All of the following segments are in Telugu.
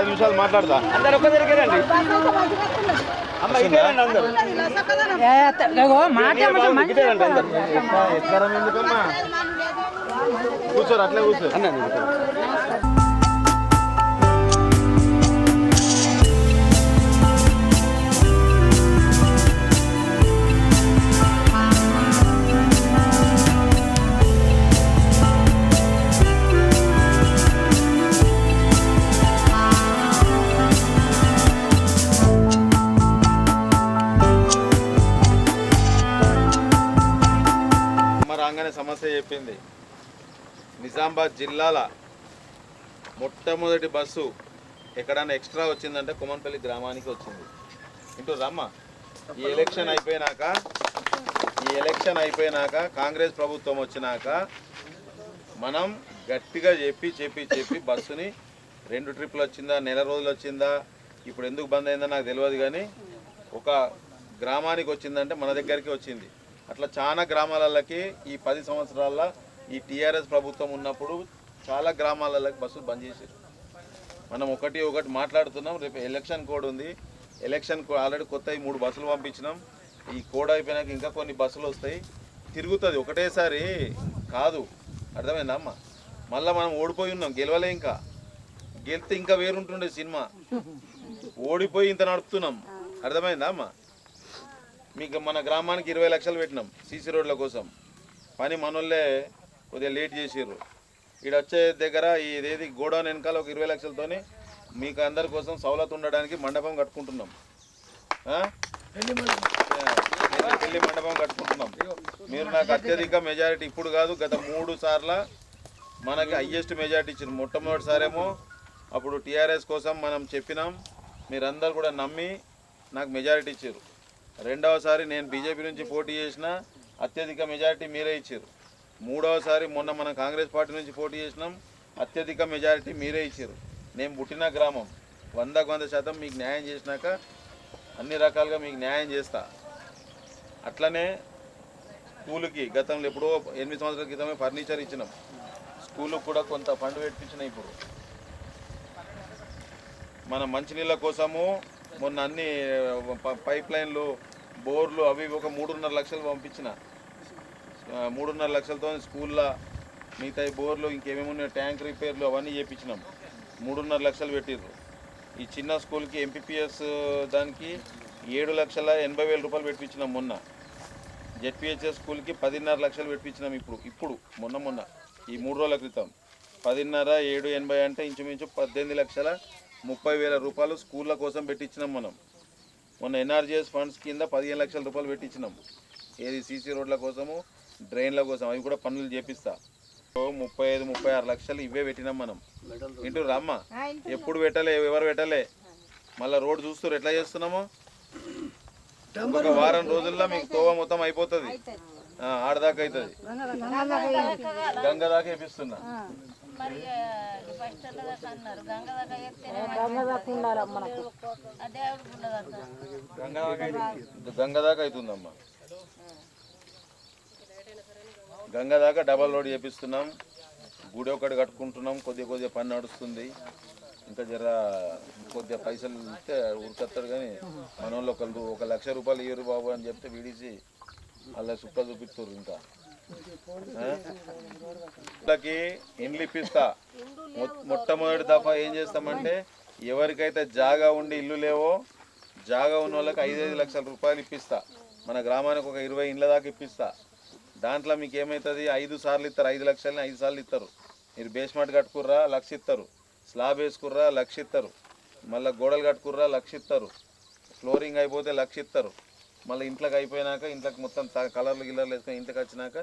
పది నిమిషాలు మాట్లాడతా. అందరు ఒక్క దగ్గరండి అమ్మ ఇదేనండి అందరు. మాట ఇదేనండి అందరు. ఎక్కరం ఎందుకమ్మా కూర్చోరు అట్లే కూర్చోరు. అన్న నిజామాబాద్ జిల్లాల మొట్టమొదటి బస్సు ఎక్కడన్నా ఎక్స్ట్రా వచ్చిందంటే కుమన్పల్లి గ్రామానికి వచ్చింది. ఇంటూ రమ్మ ఈ ఎలక్షన్ అయిపోయినాక ఈ ఎలక్షన్ అయిపోయినాక కాంగ్రెస్ ప్రభుత్వం వచ్చినాక మనం గట్టిగా చెప్పి చెప్పి చెప్పి బస్సుని రెండు ట్రిప్లు వచ్చిందా నెల రోజులు వచ్చిందా ఇప్పుడు ఎందుకు బంద్ అయిందో నాకు తెలియదు కానీ ఒక గ్రామానికి వచ్చిందంటే మన దగ్గరికి వచ్చింది. అట్లా చాలా గ్రామాలకి ఈ పది సంవత్సరాల ఈ టీఆర్ఎస్ ప్రభుత్వం ఉన్నప్పుడు చాలా గ్రామాలలో బస్సులు బంద్ చేశారు. మనం ఒకటి ఒకటి మాట్లాడుతున్నాం రేపు ఎలక్షన్ కోడ్ ఉంది. ఎలక్షన్ ఆల్రెడీ కొత్త మూడు బస్సులు పంపించినాం. ఈ కోడ్ అయిపోయినాక ఇంకా కొన్ని బస్సులు వస్తాయి. తిరుగుతుంది ఒకటేసారి కాదు. అర్థమైందా అమ్మ? మళ్ళీ మనం ఓడిపోయి ఉన్నాం గెలవలే ఇంకా. గెలితే ఇంకా వేరుంటుండే సినిమా. ఓడిపోయి ఇంత నడుపుతున్నాం. అర్థమైందా అమ్మ? మీకు మన గ్రామానికి ఇరవై లక్షలు పెట్టినాం సీసీ రోడ్ల కోసం. పని మనోళ్ళే కొద్దిగా లేట్ చేసిర్రు. ఈడ వచ్చే దగ్గర ఇదేది గోడౌన్ వెనకాల ఒక ఇరవై లక్షలతోని మీకు అందరి కోసం సౌలత్ ఉండడానికి మండపం కట్టుకుంటున్నాం. పెళ్ళి మండపం. కట్టుకుంటున్నాం. మీరు నాకు అత్యధిక మెజారిటీ ఇప్పుడు కాదు గత మూడు సార్ల మనకి హయ్యెస్ట్ మెజారిటీ ఇచ్చింది మొట్టమొదటిసారేమో అప్పుడు టీఆర్ఎస్ కోసం మనం చెప్పినాం. మీరందరూ కూడా నమ్మి నాకు మెజారిటీ ఇచ్చారు రెండవసారి నేను బీజేపీ నుంచి పోటీ చేసిన అత్యధిక మెజారిటీ మీరే ఇచ్చారు మూడవసారి మొన్న మనం కాంగ్రెస్ పార్టీ నుంచి పోటీ చేసినాం. అత్యధిక మెజారిటీ మీరే ఇచ్చారు. నేను పుట్టిన గ్రామం. వందకు వంద శాతం మీకు న్యాయం చేసినాక అన్ని రకాలుగా మీకు న్యాయం చేస్తా. అట్లనే స్కూల్కి గతంలో ఎప్పుడో ఎనిమిది సంవత్సరాల క్రితమే ఫర్నిచర్ ఇచ్చినాం. స్కూల్కి కూడా కొంత ఫండ్ పెట్టించిన ఇప్పుడు. మన మంచినీళ్ళ కోసము మొన్న అన్ని ప- పైప్ లైన్లు బోర్లు అవి ఇవి ఒక మూడున్నర లక్షలు పంపించిన. మూడున్నర లక్షలతో స్కూల్లో మిగతా బోర్లు ఇంకేమేమి ఉన్నాయి ట్యాంక్ రిపేర్లు అవన్నీ చేయించినాం మూడున్నర లక్షలు పెట్టిర్రు. ఈ చిన్న స్కూల్కి ఎంపీపీఎస్ దానికి ఏడు లక్షల ఎనభై వేల రూపాయలు పెట్టించినాం మొన్న. జెడ్పిహెచ్ఎస్ స్కూల్కి పదిన్నర లక్షలు పెట్టించినాం ఇప్పుడు ఇప్పుడు మొన్న మొన్న ఈ మూడు రోజుల క్రితం. పదిన్నర ఏడు ఎనభై అంటే ఇంచుమించు పద్దెనిమిది లక్షల ముప్పై వేల రూపాయలు స్కూళ్ళ కోసం పెట్టించినాం మనం. మొన్న ఎన్ఆర్జీఎస్ ఫండ్స్ కింద పదిహేను లక్షల రూపాయలు పెట్టించినాం. ఏది సీసీ రోడ్ల కోసము డ్రైన్ల కోసం అవి కూడా పనులు చేపిస్తా. ముప్పై ఐదు ముప్పై ఆరు లక్షలు ఇవే పెట్టినాం మనం. ఇంటూ రమ్మ ఎప్పుడు పెట్టలే ఎవరు పెట్టలే? మళ్ళీ రోడ్ చూస్తారు ఎట్లా చేస్తున్నామో? ఒక వారం రోజుల్లో మీకు తోవ మొత్తం అయిపోతుంది. ఆ, ఆడదాకా అవుతుంది గంగ దాకా వేపిస్తున్నా గంగ దాకా అవుతుందమ్మా గంగ దాకా డబల్ రోడ్ చేపిస్తున్నాం. గుడి ఒకటి కట్టుకుంటున్నాం. కొద్దిగా కొద్దిగా పని నడుస్తుంది. ఇంకా జర కొద్దిగా పైసలు ఇస్తే ఉరికొస్తాడు కానీ మన వాళ్ళు ఒక ఒక లక్ష రూపాయలు ఇయ్యరు బాబు అని చెప్తే విడిచి అలా సుక్క చూపిస్తారు ఇంకా. ఆ? ఇండ్లు ఇప్పిస్తా. మొట్టమొదటి దఫా ఏం చేస్తామంటే ఎవరికైతే జాగా ఉండి ఇల్లు లేవో జాగా ఉన్న వాళ్ళకి ఐదైదు లక్షల రూపాయలు ఇప్పిస్తా. మన గ్రామానికి ఒక ఇరవై ఇండ్ల దాకా ఇప్పిస్తా. దాంట్లో మీకు ఏమవుతుంది ఐదు సార్లు ఇస్తారు ఐదు లక్షలని ఐదు సార్లు ఇస్తారు మీరు బేస్మెంట్ కట్టుకుర్రా లక్ష ఇస్తారు స్లాబ్ వేసుకుర్రా లక్ష ఇస్తారు మళ్ళీ గోడలు కట్టుకుర్రా లక్ష ఇస్తారు ఫ్లోరింగ్ అయిపోతే లక్ష ఇస్తారు మళ్ళీ ఇంట్లోకి అయిపోయినాక ఇంట్లోకి మొత్తం కలర్లు గిల్లర్లు వేసుకొని ఇంట్లోకి వచ్చినాక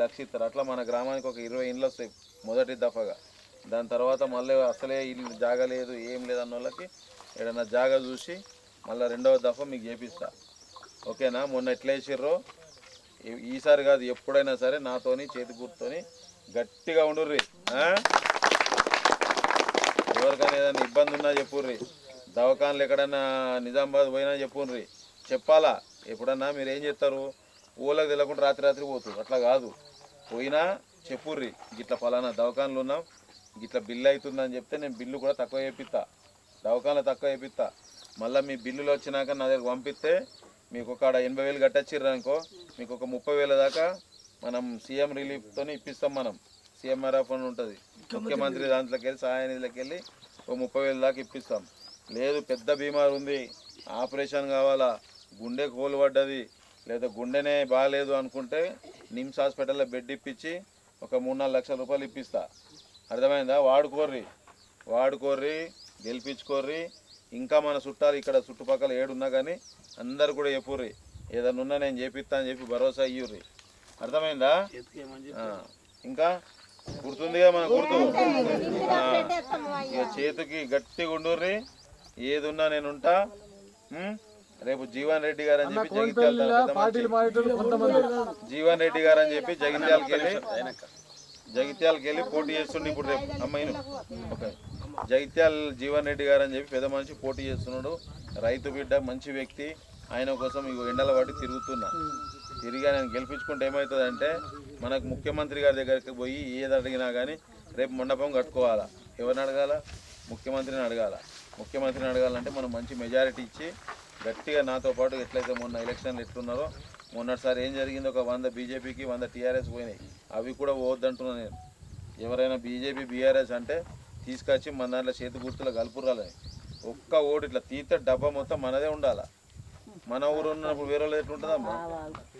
లక్ష ఇస్తారు అట్లా మన గ్రామానికి ఒక ఇరవై ఇండ్లు వస్తాయి మొదటి దఫాగా. దాని తర్వాత మళ్ళీ అసలే ఇల్లు జాగా లేదు ఏం లేదు అన్న వాళ్ళకి ఏదైనా జాగా చూసి మళ్ళీ రెండవ దఫా మీకు చేపిస్తా. ఓకేనా? మొన్న ఎట్లా వేసిర్రో ఈసారి కాదు ఎప్పుడైనా సరే నాతోని చేతి గట్టిగా ఉండుర్రి. ఎవరికైనా ఏదైనా ఇబ్బంది ఉన్నా చెప్పుర్రి. దవాఖానలు ఎక్కడన్నా నిజామాబాద్ పోయినా చెప్పుర్రి. చెప్పాలా? ఎప్పుడన్నా మీరు ఏం చేస్తారు? ఊళ్ళకి తెలియకుండా రాత్రి రాత్రి పోతుంది అట్లా కాదు. పోయినా చెప్పుర్రి. గిట్ల ఫలానా దవాఖానలు ఉన్నాం. గిట్లా బిల్లు అవుతుందని చెప్తే నేను బిల్లు కూడా తక్కువ చేపిస్తా దవాఖానలు తక్కువ చేపిస్తా మళ్ళీ మీ బిల్లులు వచ్చినాక నా దగ్గర పంపిస్తే మీకు ఒక ఆడ ఎనభై వేలు కట్టచ్చిర్రు అనుకో మీకు ఒక ముప్పై వేల దాకా మనం సీఎం రిలీఫ్తో ఇప్పిస్తాం మనం. సీఎంఆర్ఎఫ్ అని ఉంటుంది. ముఖ్యమంత్రి దాంట్లోకి వెళ్ళి సహాయ నిధిలోకి వెళ్ళి ఒక ముప్పై వేల దాకా ఇప్పిస్తాం. లేదు పెద్ద బీమార్ ఉంది ఆపరేషన్ కావాలా? గుండె కోలు పడ్డది లేదా గుండెనే బాగాలేదు అనుకుంటే నిమ్స్ హాస్పిటల్లో బెడ్ ఇప్పించి ఒక మూడు నాలుగు లక్షల రూపాయలు ఇప్పిస్తా. అర్థమైందా? వాడుకోర్రి. వాడుకోర్రి గెలిపించుకోర్రి. ఇంకా మన చుట్టాలు ఇక్కడ చుట్టుపక్కల ఏడున్నా కానీ అందరు కూడా చెప్పుర్రి. ఏదన్నా ఉన్నా నేను చేపిస్తా అని చెప్పి భరోసా ఇయ్యుర్రి. అర్థమైందా? ఇంకా? గుర్తుందిగా మన గుర్తు? ఆ, ఇక చేతికి గట్టిగా ఉండుర్రి. ఏది ఉన్నా నేను ఉంటా. ఉం? రేపు జీవన్ రెడ్డి గారు అని చెప్పి జగిత్యాల. జీవన్ రెడ్డి గారు అని చెప్పి జగిత్యాలకి వెళ్ళి జగిత్యాలకి వెళ్ళి పోటీ చేస్తుండే ఇప్పుడు రేపు. అమ్మాయిను ఓకే. జగిత్యాల జీవన్ రెడ్డి గారు అని చెప్పి పెద్ద మనిషి పోటీ చేస్తున్నాడు. రైతు బిడ్డ మంచి వ్యక్తి. ఆయన కోసం ఇగో ఎండల పట్టి తిరుగుతున్నా. తిరిగి ఆయన గెలిపించుకుంటే ఏమవుతుందంటే మనకు ముఖ్యమంత్రి గారి దగ్గరికి పోయి ఏది అడిగినా కానీ రేపు మండపం కట్టుకోవాలా? ఎవరిని అడగాల? ముఖ్యమంత్రిని అడగాల? ముఖ్యమంత్రిని అడగాలంటే మనం మంచి మెజారిటీ ఇచ్చి గట్టిగా నాతో పాటు ఎట్లయితే మొన్న ఎలక్షన్లు ఎట్లున్నారో మొన్నటిసారి ఏం జరిగిందో ఒక వంద బీజేపీకి వంద టీఆర్ఎస్ పోయినాయి. అవి కూడా పోవద్దంటున్నా నేను. ఎవరైనా బీజేపీ బీఆర్ఎస్ అంటే తీసుకొచ్చి మన దాంట్లో చేతి గుర్తులు కలుపురాలి. ఒక్క ఓటు ఇట్లా తీత డబ్బా మొత్తం మనదే ఉండాలా? మన ఊరు ఉన్నప్పుడు వేరే వాళ్ళు ఎట్లుంటుందమ్మా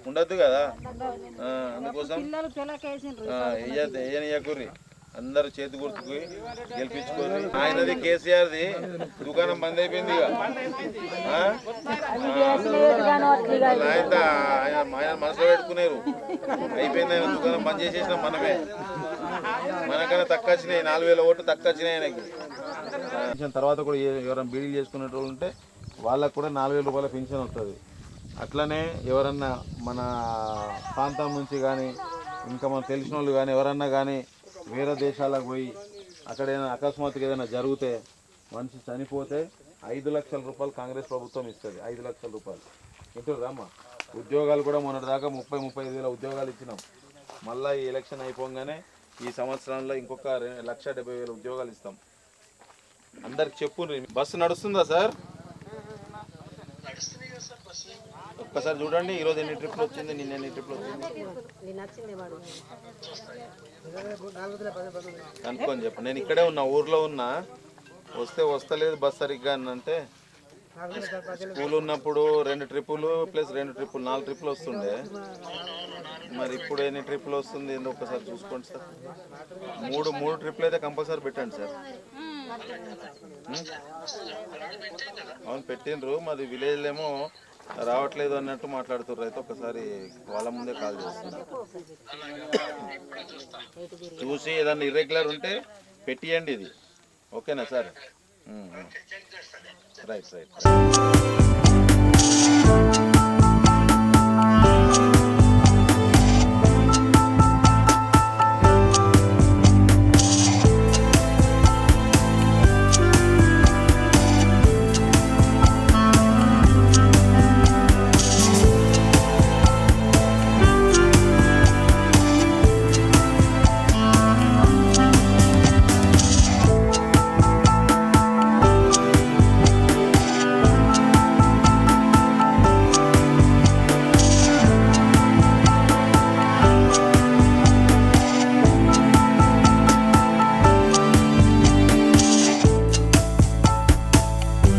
ఉండద్దు కదా? అందుకోసం పిల్లలు వేయనియకుర్రి అందరు చేతి గుర్తుకు గెలిపించుకోరు ఆయనది కేసీఆర్ది దుకాణం బంద్ అయిపోయింది ఇక. ఆయన ఆయన ఆయన మనసులో పెట్టుకున్నారు అయిపోయింది ఆయన దుకాణం బంద్ చేసేసిన మనమే. మనకన్నా తక్కువ వచ్చినాయి నాలుగు వేల ఓట్లు తక్కువ వచ్చినాయి ఆయనకి. పెన్షన్ తర్వాత కూడా ఎవరైనా బీడీలు చేసుకునే వాళ్ళు ఉంటే వాళ్ళకు కూడా నాలుగు వేల రూపాయల పెన్షన్ వస్తుంది అట్లనే ఎవరన్నా మన ప్రాంతం నుంచి కానీ ఇంకా మనకు తెలిసిన వాళ్ళు కానీ ఎవరన్నా కానీ వేరే దేశాలకు పోయి అక్కడ ఏదైనా అకస్మాత్తుగా ఏదైనా జరిగితే మనిషి చనిపోతే ఐదు లక్షల రూపాయలు కాంగ్రెస్ ప్రభుత్వం ఇస్తుంది. ఐదు లక్షల రూపాయలు. ఇంటూ రామ్మా ఉద్యోగాలు కూడా మొన్నటిదాకా ముప్పై ముప్పై ఐదు వేల ఉద్యోగాలు ఇచ్చినాం. మళ్ళీ ఈ ఎలక్షన్ అయిపోగానే ఈ సంవత్సరంలో ఇంకొక రె- లక్ష డెబ్బై వేల ఉద్యోగాలు ఇస్తాం. అందరికి చెప్పు బస్సు నడుస్తుందా సార్? ఒక్కసారి చూడండి ఈరోజు ఎన్ని ట్రిప్లు వచ్చింది నిన్న ఎన్ని ట్రిప్లు వచ్చింది? అనుకోని చెప్పండి. నేను ఇక్కడే ఉన్నా ఊర్లో ఉన్నా. వస్తే వస్తలేదు బస్ సరిగ్గా అని అంటే స్కూల్ ఉన్నప్పుడు రెండు ట్రిప్పులు ప్లస్ రెండు ట్రిప్పులు నాలుగు ట్రిప్పులు వస్తుండే. మరి ఇప్పుడు ఎన్ని ట్రిప్పులు వస్తుంది ఏందో ఒకసారి చూసుకోండి సార్. మూడు మూడు ట్రిప్పులు అయితే కంపల్సరీ పెట్టండి సార్. అవును పెట్టిండ్రు. మాది విలేజ్లో ఏమో రావట్లేదు అన్నట్టు మాట్లాడుతుర్రు. అయితే ఒకసారి వాళ్ళ ముందే కాల్ చేస్తున్నారు చూసి ఏదన్నా ఇర్రెగ్యులర్ ఉంటే పెట్టియండి ఇది. ఓకేనా సార్? Right right.